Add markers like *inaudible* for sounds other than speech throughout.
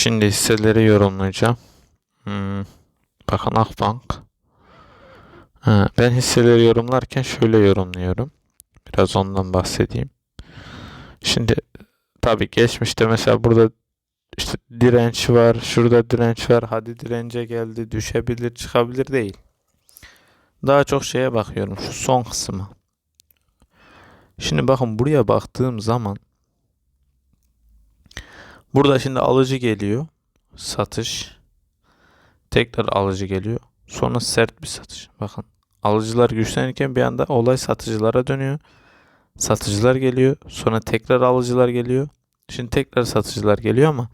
Şimdi hisseleri yorumlayacağım. Hmm, bakın Akbank. Ha, ben hisseleri yorumlarken şöyle yorumluyorum. Biraz ondan bahsedeyim. Şimdi tabii geçmişte mesela burada işte direnç var, şurada direnç var. Hadi dirence geldi, düşebilir, çıkabilir değil. Daha çok şeye bakıyorum şu son kısmı. Şimdi bakın buraya baktığım zaman burada şimdi alıcı geliyor. Satış. Tekrar alıcı geliyor. Sonra sert bir satış. Bakın alıcılar güçlenirken bir anda olay satıcılara dönüyor. Satıcılar geliyor. Sonra tekrar alıcılar geliyor. Şimdi tekrar satıcılar geliyor ama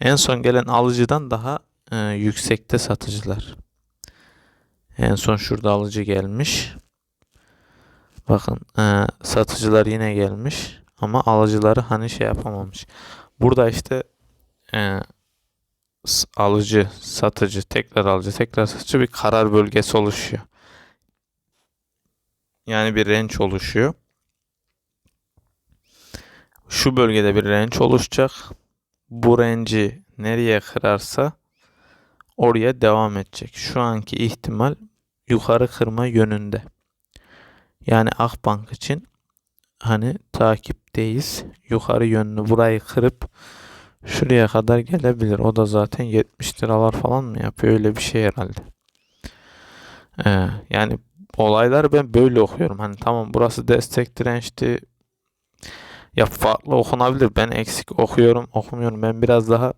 en son gelen alıcıdan daha e, yüksekte satıcılar. En son şurada alıcı gelmiş. Bakın e, satıcılar yine gelmiş ama alıcıları hani şey yapamamış. Burada işte e, alıcı, satıcı, tekrar alıcı, tekrar satıcı bir karar bölgesi oluşuyor. Yani bir range oluşuyor. Şu bölgede bir range oluşacak. Bu range'i nereye kırarsa oraya devam edecek. Şu anki ihtimal yukarı kırma yönünde. Yani Akbank için hani takipteyiz. Yukarı yönlü burayı kırıp şuraya kadar gelebilir. O da zaten 70 liralar falan mı yapıyor? Öyle bir şey herhalde. Ee, yani olayları ben böyle okuyorum. Hani tamam burası destek dirençti. Ya farklı okunabilir. Ben eksik okuyorum, okumuyorum. Ben biraz daha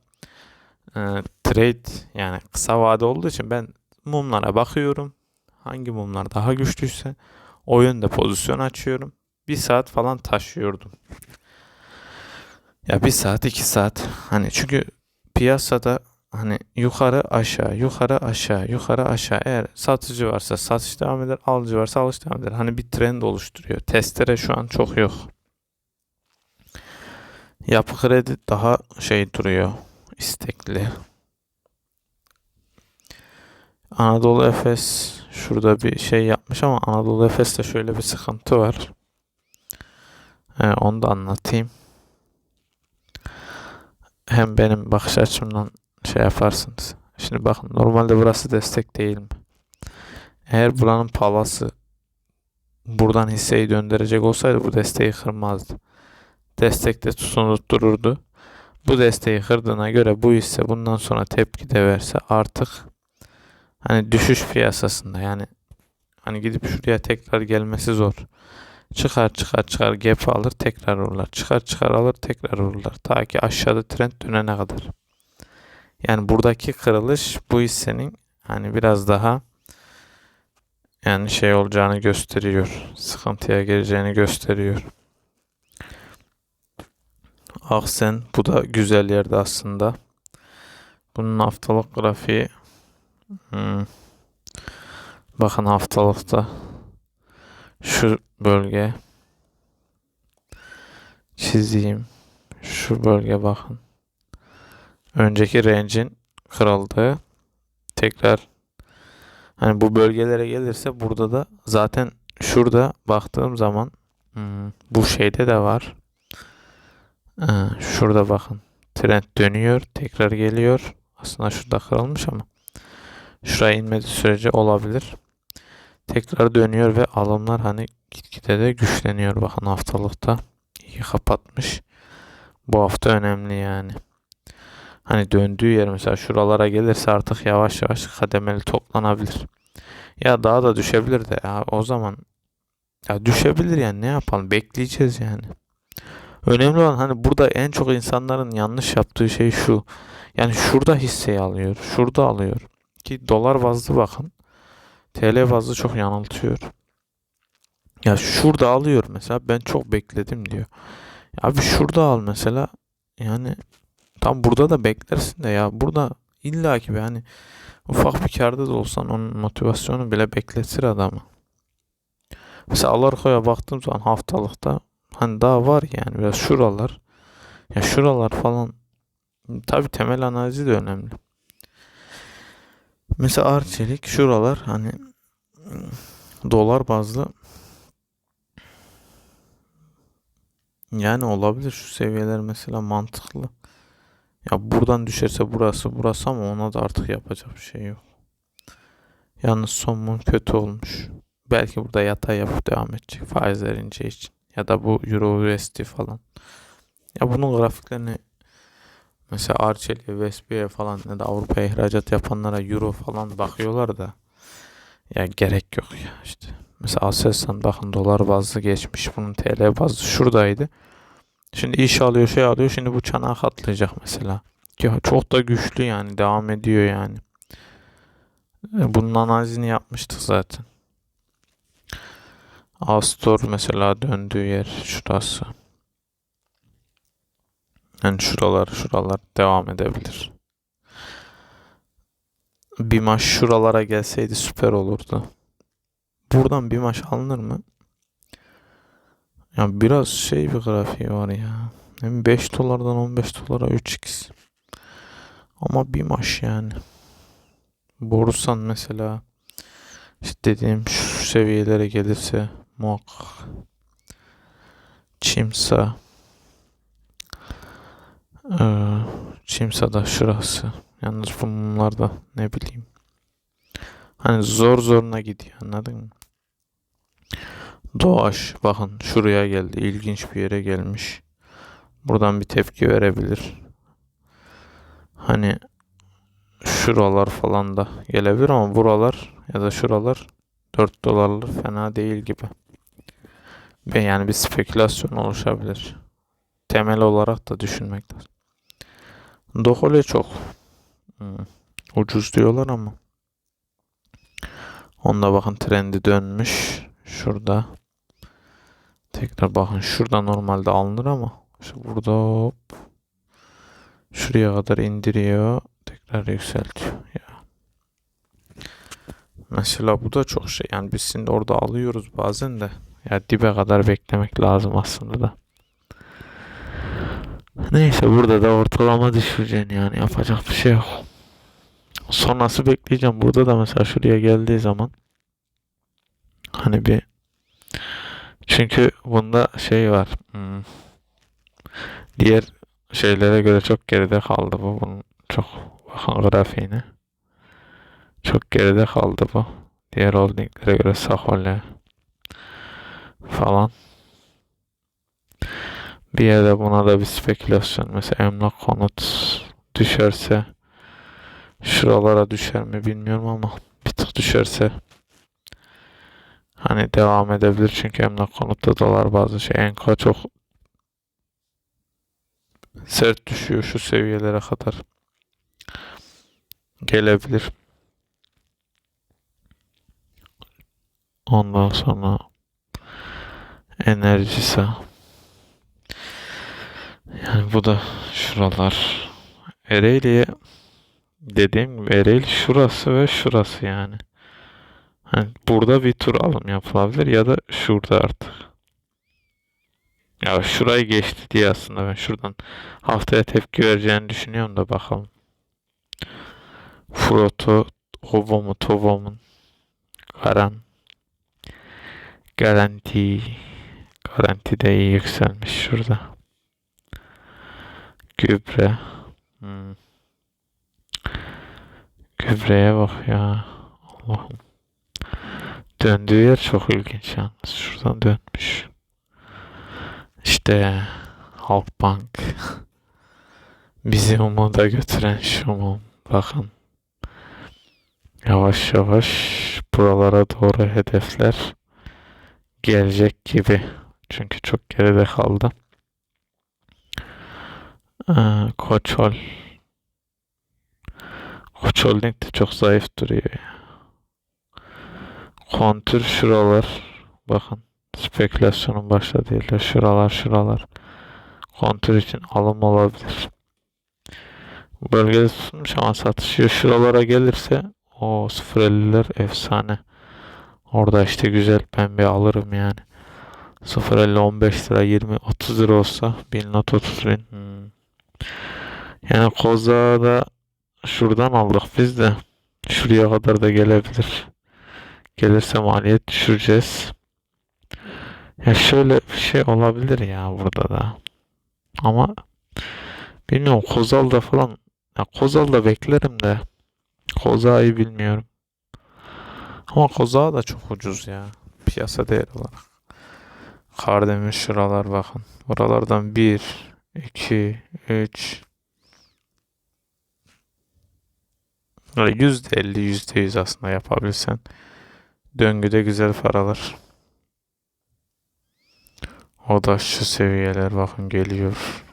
e, trade yani kısa vade olduğu için ben mumlara bakıyorum. Hangi mumlar daha güçlüyse o yönde pozisyon açıyorum. Bir saat falan taşıyordum. Ya bir saat iki saat. Hani çünkü piyasada hani yukarı aşağı yukarı aşağı yukarı aşağı eğer satıcı varsa satış devam eder alıcı varsa alış devam eder. Hani bir trend oluşturuyor. Testere şu an çok yok. Yapı kredi daha şey duruyor. istekli. Anadolu Efes şurada bir şey yapmış ama Anadolu Efes'te şöyle bir sıkıntı var. Ee, onu da anlatayım. Hem benim bakış açımdan şey yaparsınız. Şimdi bakın normalde burası destek değil mi? Eğer buranın palası buradan hisseyi döndürecek olsaydı bu desteği kırmazdı. Destekte tutunup dururdu. Bu desteği kırdığına göre bu hisse bundan sonra tepki de verse artık hani düşüş piyasasında yani hani gidip şuraya tekrar gelmesi zor. Çıkar çıkar çıkar gap alır tekrar vururlar. Çıkar çıkar alır tekrar vururlar. Ta ki aşağıda trend dönene kadar. Yani buradaki kırılış bu hissenin hani biraz daha yani şey olacağını gösteriyor. Sıkıntıya gireceğini gösteriyor. Aksen bu da güzel yerde aslında. Bunun haftalık grafiği hmm. bakın haftalıkta şu bölge çizeyim. Şu bölge bakın. Önceki range'in kırıldığı tekrar hani bu bölgelere gelirse burada da zaten şurada baktığım zaman hmm, bu şeyde de var. Ee, şurada bakın. Trend dönüyor. Tekrar geliyor. Aslında şurada kırılmış ama şuraya inmediği sürece olabilir. Tekrar dönüyor ve alımlar hani gitgide de güçleniyor. Bakın haftalıkta iyi kapatmış. Bu hafta önemli yani. Hani döndüğü yer mesela şuralara gelirse artık yavaş yavaş kademeli toplanabilir. Ya daha da düşebilir de ya o zaman ya düşebilir yani ne yapalım bekleyeceğiz yani. Önemli olan hani burada en çok insanların yanlış yaptığı şey şu. Yani şurada hisseyi alıyor. Şurada alıyor. Ki dolar bazlı bakın. TL bazlı çok yanıltıyor. Ya şurada alıyor mesela ben çok bekledim diyor. Abi şurada al mesela. Yani tam burada da beklersin de ya burada illa ki yani ufak bir karda da olsan onun motivasyonu bile bekletir adamı. Mesela Alarko'ya baktığım zaman haftalıkta Hani daha var yani biraz şuralar. Ya şuralar falan tabi temel analizi de önemli. Mesela Arçelik şuralar hani dolar bazlı yani olabilir şu seviyeler mesela mantıklı. Ya buradan düşerse burası burası ama ona da artık yapacak bir şey yok. Yalnız son kötü olmuş. Belki burada yatay yapıp devam edecek faizler ince için. Ya da bu Euro USD falan. Ya bunun grafiklerini mesela Arçelik'e, Vespu'ya falan ya da Avrupa'ya ihracat yapanlara Euro falan bakıyorlar da ya gerek yok ya işte. Mesela Aselsan bakın dolar bazlı geçmiş. Bunun TL bazlı şuradaydı. Şimdi iş alıyor şey alıyor. Şimdi bu çanağı katlayacak mesela. Ya çok da güçlü yani devam ediyor yani. E, Bunun analizini yapmıştık zaten. Astor mesela döndüğü yer şurası. Yani şuralar şuralar devam edebilir. Bir maç şuralara gelseydi süper olurdu. Buradan bir maç alınır mı? Ya biraz şey bir grafiği var ya. Hem 5 dolardan 15 dolara 3x. Ama bir maç yani. Borusan mesela işte dediğim şu seviyelere gelirse muhakkak Çimsa ee, Çimsa da şurası. Yalnız bunlar da ne bileyim. Hani zor zoruna gidiyor anladın mı? Doğaç bakın şuraya geldi. İlginç bir yere gelmiş. Buradan bir tepki verebilir. Hani şuralar falan da gelebilir ama buralar ya da şuralar 4 dolarlı fena değil gibi. Ve yani bir spekülasyon oluşabilir. Temel olarak da düşünmek lazım. Dokole çok hmm, ucuz diyorlar ama onda bakın trendi dönmüş. Şurada tekrar bakın şurada normalde alınır ama işte burada hop şuraya kadar indiriyor tekrar yükseltiyor ya. Mesela bu da çok şey yani biz şimdi orada alıyoruz bazen de ya dibe kadar beklemek lazım aslında da. Neyse burada da ortalama düşüreceksin yani yapacak bir şey yok. Sonrası bekleyeceğim. Burada da mesela şuraya geldiği zaman hani bir çünkü bunda şey var. Hmm, diğer şeylere göre çok geride kaldı bu. Bunun çok bakın grafiğine. Çok geride kaldı bu. Diğer holdinglere göre Saholya falan. Bir yerde buna da bir spekülasyon. Mesela emlak konut düşerse şuralara düşer mi bilmiyorum ama bir tık düşerse hani devam edebilir çünkü emlak konutta dolar bazı şey enka çok sert düşüyor şu seviyelere kadar gelebilir. Ondan sonra enerjisi yani bu da şuralar Ereğli'ye dediğim gibi Ereğli şurası ve şurası yani. Hani burada bir tur alım yapılabilir ya da şurada artık. Ya şurayı geçti diye aslında ben şuradan haftaya tepki vereceğini düşünüyorum da bakalım. Froto, Ovo mu, Tovo mu? Garan. Garanti. Garanti de iyi yükselmiş şurada. Gübre. Hmm. Gübreye bak ya. Allah'ım. Döndüğü yer çok ilginç yalnız. Şuradan dönmüş. İşte Halkbank. *laughs* Bizi umuda götüren şu mum. Bakın. Yavaş yavaş buralara doğru hedefler gelecek gibi. Çünkü çok geride kaldı. Ee, Koçol. Koç Holding de çok zayıf duruyor ya. Kontür şuralar. Bakın. Spekülasyonun başladığı yerler. Şuralar şuralar. Kontür için alım olabilir. Bölgede tutulmuş ama satışıyor. Şuralara gelirse o 0.50'ler efsane. Orada işte güzel ben bir alırım yani. 0.50 15 lira 20 30 lira olsa 1000 not 30 bin. Hmm. Yani koza da şuradan aldık biz de. Şuraya kadar da gelebilir. Gelirse maliyet düşüreceğiz. Ya şöyle bir şey olabilir ya burada da. Ama Bilmiyorum Kozal'da falan. Ya Kozal'da beklerim de. Koza'yı bilmiyorum. Ama Koza da çok ucuz ya. Piyasa değeri olarak. Kardemir şuralar bakın. Buralardan 1, 2, 3 %50, %100 aslında yapabilsen. Döngüde güzel paralar. O da şu seviyeler bakın geliyor.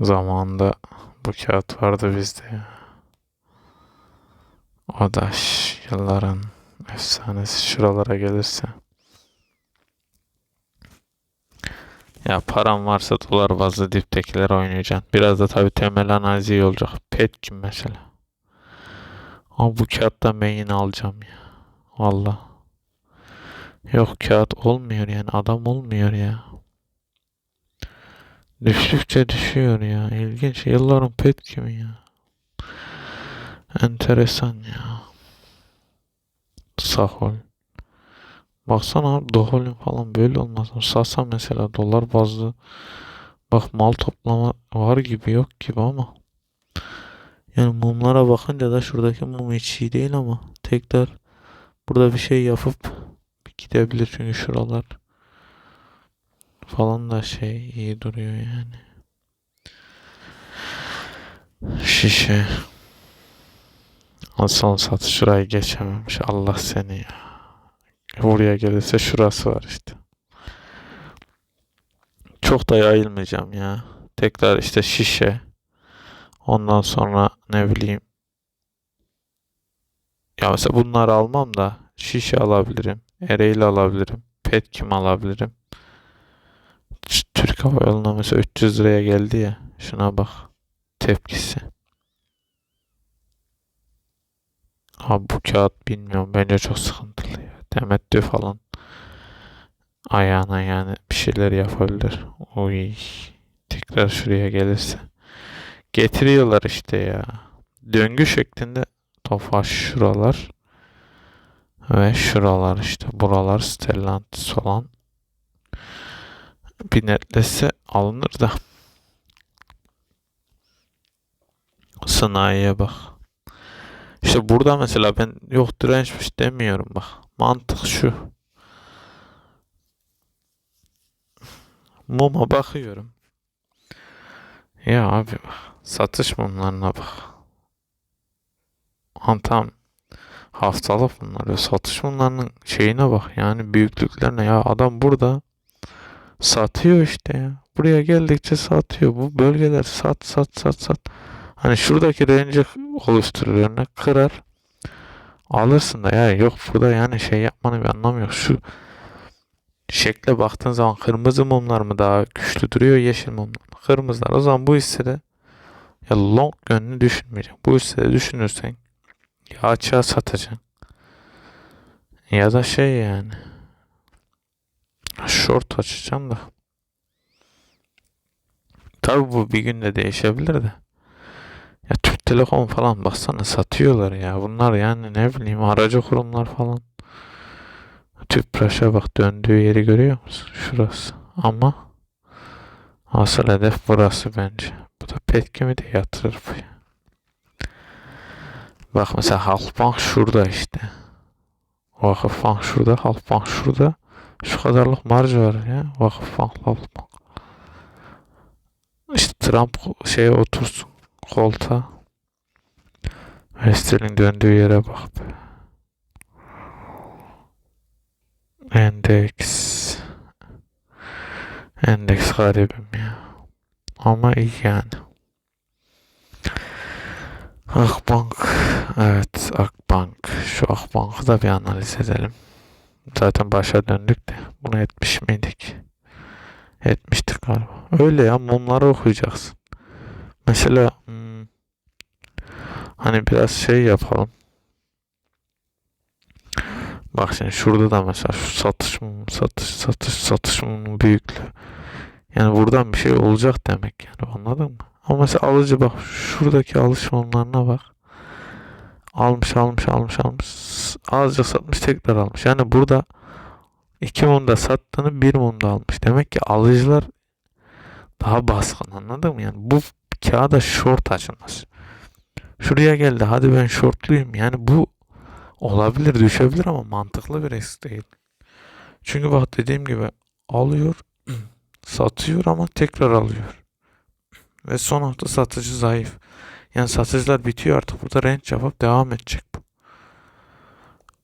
Zamanında bu kağıt vardı bizde. O da yılların efsanesi şuralara gelirse. Ya param varsa dolar bazlı diptekiler oynayacaksın. Biraz da tabii temel analizi iyi olacak. Petkim mesela. Ama bu kağıttan ben yine alacağım ya. Valla. Yok kağıt olmuyor yani adam olmuyor ya. Düştükçe düşüyor ya. İlginç. Yılların pet kimi ya. Enteresan ya. Sahol. Baksana abi doholün falan böyle olmaz. Sasa mesela dolar bazlı. Bak mal toplama var gibi yok gibi ama. Yani mumlara bakınca da şuradaki mum hiç iyi değil ama tekrar burada bir şey yapıp gidebilir çünkü şuralar falan da şey iyi duruyor yani. Şişe. Aslan satış şurayı geçememiş. Allah seni ya. Buraya gelirse şurası var işte. Çok da yayılmayacağım ya. Tekrar işte şişe. Ondan sonra ne bileyim. Ya mesela bunları almam da şişe alabilirim. Ereğli alabilirim. Petkim alabilirim. Türk Hava Yolu'na mesela 300 liraya geldi ya. Şuna bak. Tepkisi. Abi bu kağıt bilmiyorum. Bence çok sıkıntılı ya. Temettü falan. Ayağına yani bir şeyler yapabilir. Oy. Tekrar şuraya gelirse. Getiriyorlar işte ya. Döngü şeklinde Tofaş şuralar. Ve şuralar işte. Buralar Stellantis olan. Bir netlese alınır da. Sanayiye bak. İşte burada mesela ben yok dirençmiş demiyorum bak. Mantık şu. Muma bakıyorum. Ya abi bak. Satış mumlarına bak. Lan tam haftalık bunlar. Ya satış mumlarının şeyine bak. Yani büyüklüklerine. Ya adam burada satıyor işte ya. Buraya geldikçe satıyor. Bu bölgeler sat sat sat sat. Hani şuradaki range'i oluşturur önüne kırar. Alırsın da ya yok burada yani şey yapmanın bir anlamı yok. Şu şekle baktığın zaman kırmızı mumlar mı daha güçlü duruyor yeşil mumlar mı? Kırmızılar. O zaman bu hissede ya long yönünü düşünmeyeceksin. Bu hissede düşünürsen ya açığa satacaksın. Ya da şey yani short açacaksın da. Tabi bu bir günde değişebilir de. Türk Telekom falan baksana satıyorlar ya. Bunlar yani ne bileyim aracı kurumlar falan. Tüpraş'a bak döndüğü yeri görüyor musun? Şurası. Ama asıl hedef burası bence. Bu da Petkim'i de yatırır bu ya. Bak mesela Halkbank şurada işte. Vakıfbank şurada, Halkbank şurada. Şu kadarlık marj var ya. Vakıfbank, Halkbank. İşte Trump şeye otursun koltuğa. Wester'in döndüğü yere bak be. Endeks. Endeks garibim ya. Ama iyi yani. Akbank. Evet Akbank. Şu Akbank'ı da bir analiz edelim. Zaten başa döndük de. Bunu etmiş miydik? Etmiştik galiba. Öyle ya mumları okuyacaksın. Mesela hmm, hani biraz şey yapalım. Bak şimdi şurada da mesela şu satış satış satış satış büyüklüğü. Yani buradan bir şey olacak demek yani anladın mı? Ama mesela alıcı bak şuradaki alış mumlarına bak. Almış almış almış almış. Azıcık satmış tekrar almış. Yani burada iki mumda sattığını bir mumda almış. Demek ki alıcılar daha baskın anladın mı? Yani bu kağıda short açılmaz. Şuraya geldi hadi ben shortluyum. Yani bu olabilir düşebilir ama mantıklı bir risk değil. Çünkü bak dediğim gibi alıyor *clears throat* satıyor ama tekrar alıyor. Ve son hafta satıcı zayıf. Yani satıcılar bitiyor artık. Burada range yapıp devam edecek bu.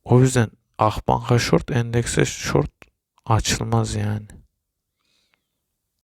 O yüzden Akbank'a short, endekse short açılmaz yani.